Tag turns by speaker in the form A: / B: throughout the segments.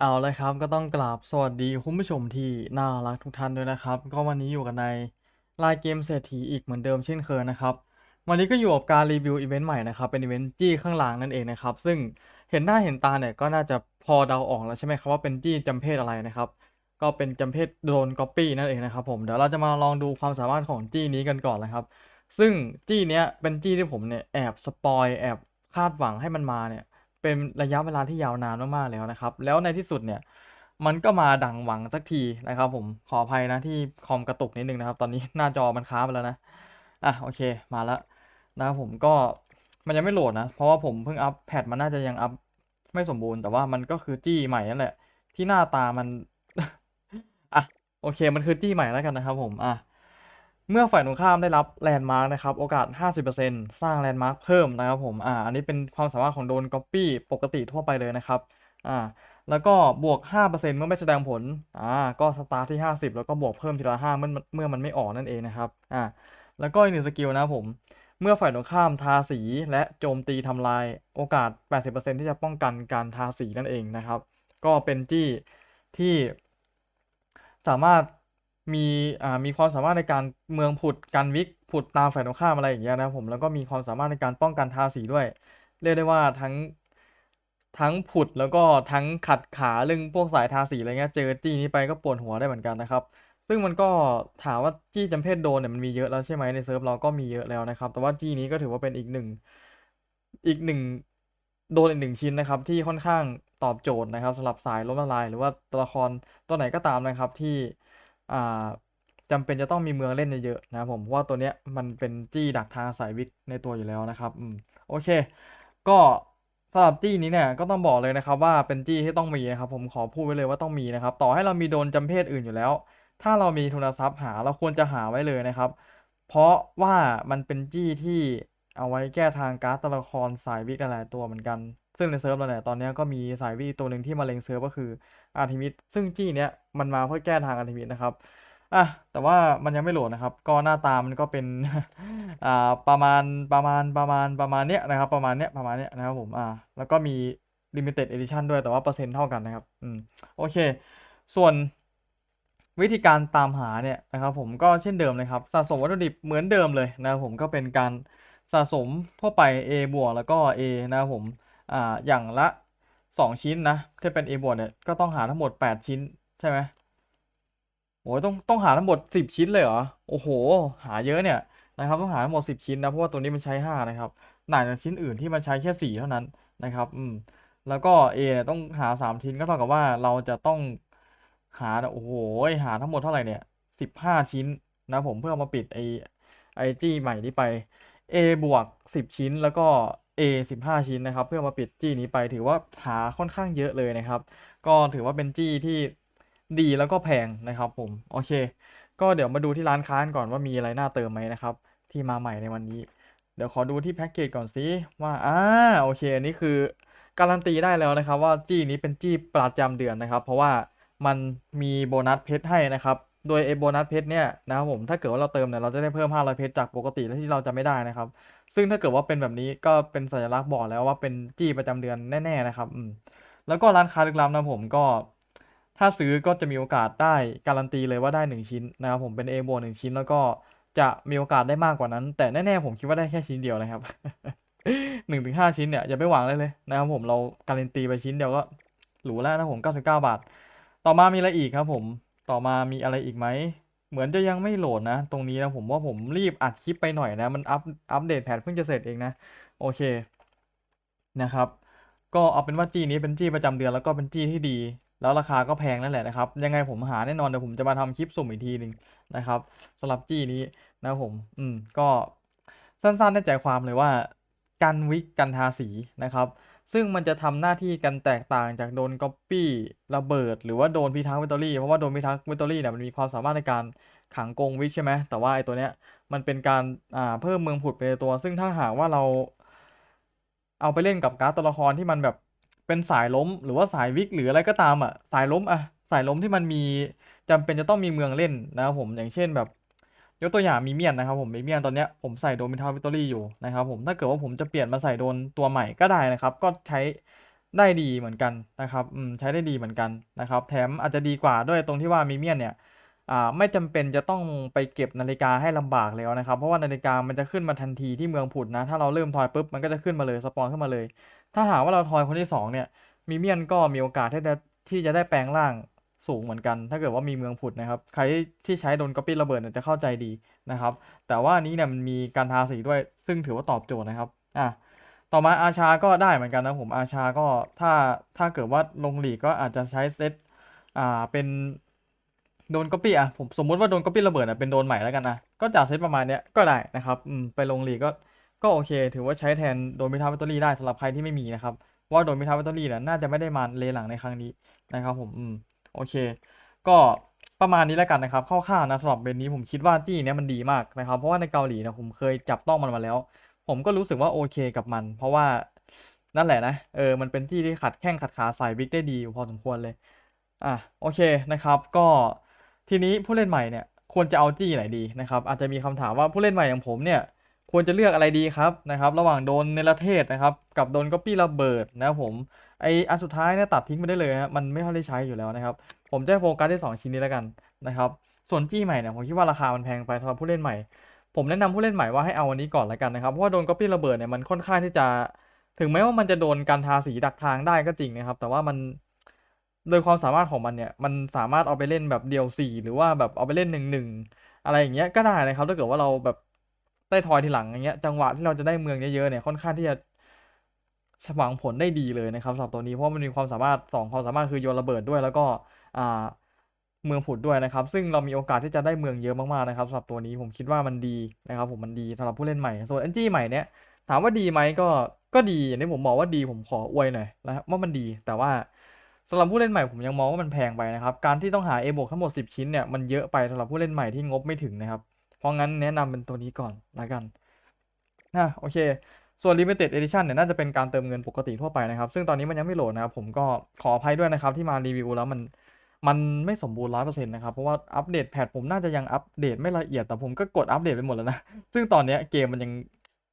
A: เอาเลยครับก็ต้องกราบสวัสดีคุณผู้ชมที่น่ารักทุกท่านด้วยนะครับ ก็วันนี้อยู่กันในรายเกมเศรษฐีอีกเหมือนเดิมเช่นเคยนะครับ วันนี้ก็อยู่กับการรีวิวอีเวนต์ใหม่นะครับ เป็นอีเวนต์จี้ข้างหลังนั่นเองนะครับ ซึ่งเห็นหน้าเห็นตาเนี่ยก็น่าจะพอเดาออกแล้วใช่ไหมครับว่าเป็นจี้จำเพศอะไรนะครับ ก็เป็นจำเพศโดนก๊อปปี้นั่นเองนะครับผมเดี๋ยวเราจะมาลองดูความสามารถของจี้นี้กันก่อนนะครับ ซึ่งจี้เนี้ยเป็นจี้ที่ผมเนี่ยแอบสปอยแอบคาดหวังให้มันมาเนี่ย เป็นระยะเวลาที่ยาวนานมากๆแล้วนะครับ แล้วในที่สุดเนี่ยมันก็มาดังหวังสักทีนะครับ ผมขออภัยนะที่คอมกระตุกนิดนึงนะครับ ตอนนี้หน้าจอมันค้าไปแล้วนะอะโอเคมาแล้วนะครับผมก็มันยังไม่โหลดนะ เพราะว่าผมเพิ่งอัปแพทมันน่าจะยังอัปไม่สมบูรณ์แต่ว่ามันก็คือจี้ใหม่นั่นแหละ ที่หน้าตามันอะโอเคมันคือจี้ใหม่แล้วกันนะครับ ผมอะ เมื่อฝ่ายตรงข้ามได้รับแลนด์มาร์กนะครับ โอกาส 50%สร้างแลนด์มาร์กเพิ่มนะครับผม อ่า อันนี้เป็นความสามารถของโดนก๊อปปี้ปกติทั่วไปเลยนะครับ อ่า แล้วก็บวก 5%เมื่อไม่แสดงผล อ่า ก็สตาร์ทที่ 50 แล้วก็บวกเพิ่มทีละ5เมื่อเมื่อมันไม่ออกนั่นเองนะครับ อ่า แล้วก็อีกหนึ่งสกิลนะผม เมื่อฝ่ายตรงข้ามทาสีและโจมตีทำลาย โอกาส 80%ที่จะป้องกันการทาสีนั่นเองนะครับ ก็เป็นที่ที่สามารถ มีอ่ามีความสามารถในการเมืองผุดกันวิกผุดตามฝ่ายตรงข้ามอะไรอย่างเงี้ยนะผมแล้วก็มีความสามารถในการป้องกันทาสีด้วย เรียกได้ว่าทั้งทั้งผุดแล้วก็ทั้งขัดขาเรื่องพวกสายทาสีอะไรเงี้ยเจอจี้นี้ไปก็ปวดหัวได้เหมือนกันนะครับ ซึ่งมันก็ถามว่าจี้จำเพศโดนเนี่ยมันมีเยอะแล้วใช่ไหมในเซิร์ฟเราก็มีเยอะแล้วนะครับ แต่ว่าจี้นี้ก็ถือว่าเป็นอีกหนึ่งอีกหนึ่งโดนอีกหนึ่งชิ้นนะครับ ที่ค่อนข้างตอบโจทย์นะครับสำหรับสายล้มละลาย หรือว่าตัวละครตัวไหนก็ตามนะครับที่ จำเป็นจะต้องมีเมืองเล่นเยอะๆนะผมเพราะว่าตัวเนี้ยมันเป็นจี้ดักทางสายวิกในตัวอยู่แล้วนะครับอืมโอเค ก็สำหรับจี้นี้เนี่ยก็ต้องบอกเลยนะครับว่าเป็นจี้ที่ต้องมีนะครับผมขอพูดไว้เลยว่าต้องมีนะครับ ต่อให้เรามีโดนจำเพศอื่นอยู่แล้ว ถ้าเรามีทุนทรัพย์หาเราควรจะหาไว้เลยนะครับ เพราะว่ามันเป็นจี้ที่เอาไว้แก้ทางการ์ดตัวละครสายวิกหลายๆตัวเหมือนกัน ซึ่งในเซิร์ฟเราเนี่ยตอนนี้ก็มีสายวิตัวหนึ่งที่มาเล็งเซิร์ฟก็คืออาร์ทิมิสซึ่งจี้เนี้ยมันมาเพื่อแก้ทางอาร์ทิมิสนะครับอะแต่ว่ามันยังไม่โหลดนะครับ ก็หน้าตามันก็เป็นอ่าประมาณประมาณประมาณประมาณเนี้ยนะครับ ประมาณเนี้ยประมาณเนี้ยนะครับผมอ่าแล้วก็มี limited edition ด้วยแต่ว่าเปอร์เซ็นต์เท่ากันนะครับอืมโอเค ส่วนวิธีการตามหาเนี่ยนะครับผมก็เช่นเดิมเลยครับสะสมวัตถุดิบเหมือนเดิมเลยนะครับผมก็เป็นการสะสมทั่วไป A บวกแล้วก็ A นะครับผม อ่าอย่างละ 2 ชิ้นนะถ้าเป็น A บวกเนี่ยก็ต้องหาทั้งหมด 8 ชิ้นใช่ไหมโอ้ยต้องต้องหาทั้งหมด 10 ชิ้นเลยเหรอโอ้โห หาเยอะเนี่ยนะครับต้องหาทั้งหมด 10 ชิ้นนะเพราะว่าตัวนี้มันใช้ 5 นะครับต่าจากชิ้นอื่นที่มันใช้แค่ 4 เท่านั้นนะครับอืมแล้วก็ A เนี่ยต้องหา 3 ชิ้นก็เท่ากับว่าเราจะต้องหาโอ้โหหาทั้งหมดเท่าไหร่เนี่ยสิบห้าชิ้นนะผมเพื่อมาปิดไอไอจี้ใหม่นี้ไป A บวกสิบชิ้นแล้วก็ A สิบห้าชิ้นนะครับ เพื่อมาปิดจี้นี้ไปถือว่าหาค่อนข้างเยอะเลยนะครับ ก็ถือว่าเป็นจี้ที่ดีแล้วก็แพงนะครับผมโอเค ก็เดี๋ยวมาดูที่ร้านค้านก่อนว่ามีอะไรน่าเติมไหมนะครับ ที่มาใหม่ในวันนี้ เดี๋ยวขอดูที่แพ็กเกจก่อนสิว่าอ่าโอเคอันนี้คือการันตีได้แล้วนะครับ ว่าจี้นี้เป็นจี้ประจำเดือนนะครับ เพราะว่ามันมีโบนัสเพชรให้นะครับ โดยไอโบนัสเพชรเนี่ยนะครับผมถ้าเกิดว่าเราเติมเนี่ยเราจะได้เพิ่ม 500 เพชรจากปกติที่เราจะไม่ได้นะครับ ซึ่งถ้าเกิดว่าเป็นแบบนี้ก็เป็นสัญลักษณ์บอกแล้วว่าเป็นจี้ประจำเดือนแน่ๆนะครับอืมแล้วก็ร้านค้าลึกลับนะผมก็ ถ้าซื้อก็จะมีโอกาสได้การันตีเลยว่าได้ 1 ชิ้นนะครับผมเป็น A บวกหนึ่งชิ้น แล้วก็จะมีโอกาสได้มากกว่านั้น แต่แน่ๆผมคิดว่าได้แค่ชิ้นเดียวนะครับหนึ่งถึงห้าชิ้นเนี่ยอย่าไปหวังเลยเลยนะครับผมเราการันตีไปชิ้นเดียวก็หรูแล้วนะผม99บาท ต่อมามีอะไรอีกครับผม ต่อมามีอะไรอีกไหม เหมือนจะยังไม่โหลดนะ ตรงนี้นะผมว่าผมรีบอัดคลิปไปหน่อยนะ มันอัปอัปเดตแพทเพิ่งจะเสร็จเองนะ โอเคนะครับ ก็เอาเป็นว่าจี้นี้เป็นจี้ประจำเดือนแล้วก็เป็นจี้ที่ดี แล้วราคาก็แพงนั่นแหละนะครับ ยังไงผมหาแน่นอนเดี๋ยวผมจะมาทำคลิปสุ่มอีกทีหนึ่งนะครับสำหรับจี้นี้นะผม อืม ก็สั้นๆได้ใจความเลยว่ากันวิกกันทาสีนะครับ ซึ่งมันจะทำหน้าที่กันแตกต่างจากโดนก๊อปปี้ระเบิด หรือว่าโดนพิทักษ์เวตอรี่เพราะว่าโดนพิทักษ์เวตอรี่เนี่ยมันมีความสามารถในการขังกงวิกใช่ไหมแต่ว่าไอ้ตัวเนี้ยมันเป็นการอ่าเพิ่มเมืองผุดไปในตัว ซึ่งถ้าหากว่าเรา เอาไปเล่นกับการ์ดตัวละครที่มันแบบเป็นสายล้ม หรือว่าสายวิกหรืออะไรก็ตามอะสายล้มอะสายล้มที่มันมีจำเป็นจะต้องมีเมืองเล่นนะครับผมอย่างเช่นแบบ ยกตัวอย่างมีเมียนนะครับผมมีเมียนตอนเนี้ยผมใส่โดนมิทาวิตอรี่อยู่นะครับผมถ้าเกิดว่าผมจะเปลี่ยนมาใส่โดนตัวใหม่ก็ได้นะครับ ก็ใช้ได้ดีเหมือนกันนะครับอืมใช้ได้ดีเหมือนกันนะครับ แถมอาจจะดีกว่าด้วยตรงที่ว่ามีเมียนเนี่ยอ่าไม่จำเป็นจะต้องไปเก็บนาฬิกาให้ลำบากแล้วนะครับ เพราะว่านาฬิกามันจะขึ้นมาทันทีที่เมืองผุดนะ ถ้าเราเริ่มทอยปุ๊บมันก็จะขึ้นมาเลยสปอนขึ้นมาเลย ถ้าหากว่าเราทอยคนที่สองเนี่ยมีเมียนก็มีโอกาสที่จะที่จะได้แปลงร่าง สูงเหมือนกัน ถ้าเกิดว่ามีเมืองผุดนะครับ ใครที่ใช้โดนก๊อปปี้ระเบิดเนี่ยจะเข้าใจดีนะครับ แต่ว่าอันนี้เนี่ยมันมีการทาสีด้วย ซึ่งถือว่าตอบโจทย์นะครับอะต่อมาอาชาก็ได้เหมือนกันนะผมอาชาก็ถ้าถ้าเกิดว่าลงหลีกก็อาจจะใช้เซตอ่าเป็นโดนก๊อปปี้อะผมสมมุติว่าโดนก๊อปปี้ระเบิดอะเป็นโดนใหม่แล้วกันนะก็จากเซตประมาณเนี้ยก็ได้นะครับอืมไปลงหลีกก็ก็โอเค ถือว่าใช้แทนโดนมิทาวิตอรี่ได้สำหรับใครที่ไม่มีนะครับว่าโดนมิทาวิตอรี่เนี่ยน่าจะไม่ได้มาเลหลังในครั้งนี้นะครับผมอืม โอเค ก็ประมาณนี้แล้วกันนะครับคร่าวๆนะสำหรับเบนนี้ผมคิดว่าจี้เนี้ยมันดีมากนะครับ เพราะว่าในเกาหลีนี่ยผมเคยจับต้องมันมาแล้ว ผมก็รู้สึกว่าโอเคกับมัน เพราะว่านั่นแหละนะเออมันเป็นที่ที่ขัดแข้งขัดขาสายวิกได้ดีอยู่พอสมควรเลยอะโอเคนะครับ ก็ทีนี้ผู้เล่นใหม่เนี่ยควรจะเอาจี้ไหนดีนะครับ อาจจะมีคำถามว่าผู้เล่นใหม่อย่างผมเนี่ย ควรจะเลือกอะไรดีครับนะครับระหว่างโดนเนรเทศนะครับกับโดนก๊อปปี้ระเบิดนะครับผมไออันสุดท้ายเนี่ยตัดทิ้งไปได้เลยฮะมันไม่ค่อยได้ใช้อยู่แล้วนะครับผมจะโฟกัสที่สองชิ้นนี้แล้วกันนะครับส่วนจี้ใหม่เนี่ยผมคิดว่าราคามันแพงไปสำหรับผู้เล่นใหม่ ผมแนะนำผู้เล่นใหม่ว่าให้เอาอันนี้ก่อนแล้วกันนะครับเพราะว่าโดนก๊อปปี้ระเบิดเนี่ยมันค่อนข้างที่จะ ถึงแม้ว่ามันจะโดนการทาสีดักทางได้ก็จริงนะครับแต่ว่ามันโดยความสามารถของมันเนี่ยมันสามารถเอาไปเล่นแบบเดียวสี่หรือว่าแบบเอาไปเล่นหนึ่งหนึ่งอะไรอย่างเงี้ยก็ได้นะครับถ้าเกิดว่าเราแบบ ได้ทอยทีหลังอย่างเงี้ยจังหวะที่เราจะได้เมืองเยอะๆเนี่ยค่อนข้างที่จะหวังผลได้ดีเลยนะครับสำหรับตัวนี้เพราะมันมีความสามารถสองความสามารถคือโยนระเบิดด้วยแล้วก็อ่าเมืองผุดด้วยนะครับ ซึ่งเรามีโอกาสที่จะได้เมืองเยอะมากๆนะครับสำหรับตัวนี้ผมคิดว่ามันดีนะครับ ผมมันดีสำหรับผู้เล่นใหม่ส่วน NG ใหม่เนี้ยถามว่าดีไหมก็ก็ดีอย่างที่ผมบอกว่าดีผมขออวยหน่อยนะครับว่ามันดีแต่ว่าสำหรับผู้เล่นใหม่ผมยังมองว่ามันแพงไปนะครับ การที่ต้องหา A บวกทั้งหมด 10 ชิ้นเนี่ยมันเยอะไปสำหรับผู้เล่นใหม่ที่งบไม่ถึงนะครับ เพราะงั้นแนะนำเป็นตัวนี้ก่อนละกันนะโอเค ส่วน Limited Edition เนี่ยน่าจะเป็นการเติมเงินปกติทั่วไปนะครับ ซึ่งตอนนี้มันยังไม่โหลดนะครับผมก็ขออภัยด้วยนะครับที่มารีวิวแล้วมันมันไม่สมบูรณ์ร้อยเปอร์เซ็นต์นะครับ เพราะว่าอัปเดตแพทผมน่าจะยังอัปเดตไม่ละเอียด แต่ผมก็กดอัปเดตไปหมดแล้วนะ ซึ่งตอนนี้เกมมันยัง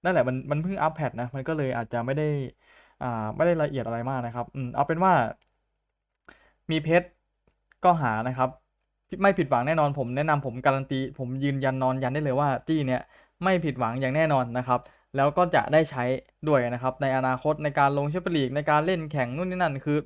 A: นั่นแหละมันมันเพิ่งอัปแพทนะ มันก็เลยอาจจะไม่ได้อ่าไม่ได้ละเอียดอะไรมากนะครับ อืมเอาเป็นว่า มีเพชรก็หานะครับ ไม่ผิดหวังแน่นอนผมแนะนำผมการันตี ผมยืนยันนอนยันได้เลยว่าจี้เนี่ยไม่ผิดหวังอย่างแน่นอนนะครับ แล้วก็จะได้ใช้ด้วยนะครับ ในอนาคตในการลงแชมเปี้ยนลีกในการเล่นแข่งนู่นนี่นั่นคือ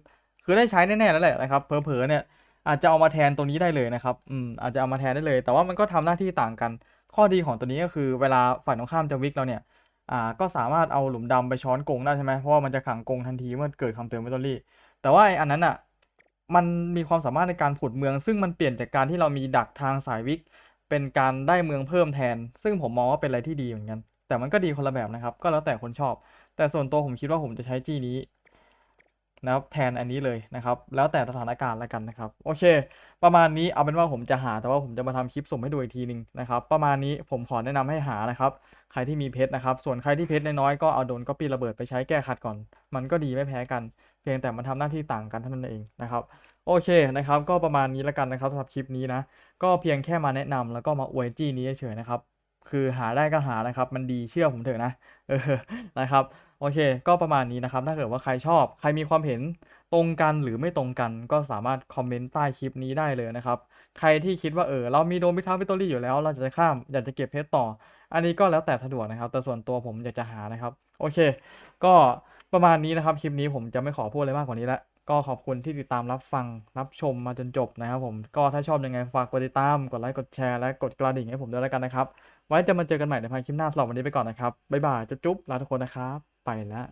A: คือได้ใช้แน่ๆแล้วแหละนะครับเผลอๆเนี่ยอาจจะเอามาแทนตัวนี้ได้เลยนะครับ อืมอาจจะเอามาแทนได้เลย แต่ว่ามันก็ทำหน้าที่ต่างกัน ข้อดีของตัวนี้ก็คือเวลาฝ่ายตรงข้ามจะวิกเราเนี่ย อ่า ก็สามารถเอาหลุมดำไปช้อนกงได้ใช่ไหมเพราะว่ามันจะขังกงทันทีเมื่อเกิดคำเตือนเมตอรี่ แต่ว่าไอ้อันนั้นอะ มันมีความสามารถในการผุดเมือง ซึ่งมันเปลี่ยนจากการที่เรามีดักทางสายวิก เป็นการได้เมืองเพิ่มแทน ซึ่งผมมองว่าเป็นอะไรที่ดีเหมือนกัน แต่มันก็ดีคนละแบบนะครับ ก็แล้วแต่คนชอบ แต่ส่วนตัวผมคิดว่าผมจะใช้จี้นี้ นะครับแทนอันนี้เลยนะครับ แล้วแต่สถานการณ์แล้วกันนะครับ โอเค ประมาณนี้เอาเป็นว่าผมจะหาแต่ว่าผมจะมาทำคลิปส่งให้ดูอีกทีหนึ่งนะครับ ประมาณนี้ผมขอแนะนำให้หานะครับ ใครที่มีเพชรนะครับ ส่วนใครที่เพชรน้อยก็เอาโดนก็ปีระเบิดไปใช้แก้ขัดก่อน มันก็ดีไม่แพ้กัน เพียงแต่มันทำหน้าที่ต่างกันเท่านั้นเองนะครับโอเคนะครับ ก็ประมาณนี้แล้วกันนะครับสำหรับคลิปนี้นะ ก็เพียงแค่มาแนะนำแล้วก็มาอวยจี้นี้เฉยๆนะครับ คือหาได้ก็หานะครับ มันดีเชื่อผมเถอะนะเออนะครับโอเค ก็ประมาณนี้นะครับ ถ้าเกิดว่าใครชอบ ใครมีความเห็นตรงกันหรือไม่ตรงกัน ก็สามารถคอมเมนต์ใต้คลิปนี้ได้เลยนะครับ ใครที่คิดว่าเออเรามีโดมิทาวิตอรี่อยู่แล้ว เราจะข้ามอยากจะเก็บเพชรต่อ อันนี้ก็แล้วแต่สะดวกนะครับ แต่ส่วนตัวผมอยากจะหานะครับ โอเค ก็ประมาณนี้นะครับคลิปนี้ผมจะไม่ขอพูดอะไรมากกว่านี้ละก็ขอบคุณที่ติดตามรับฟังรับชมมาจนจบนะครับผมก็ถ้าชอบยังไงฝากกดติดตามกดไลค์กดแชร์และกดกระดิ่งให้ผมด้วยแล้วกันนะครับ ไว้จะมาเจอกันใหม่ในภายคลิปหน้าสำหรับวันนี้ไปก่อนนะครับ บ๊ายบาย จุ๊บๆลาทุกคนนะครับ ไปแล้ว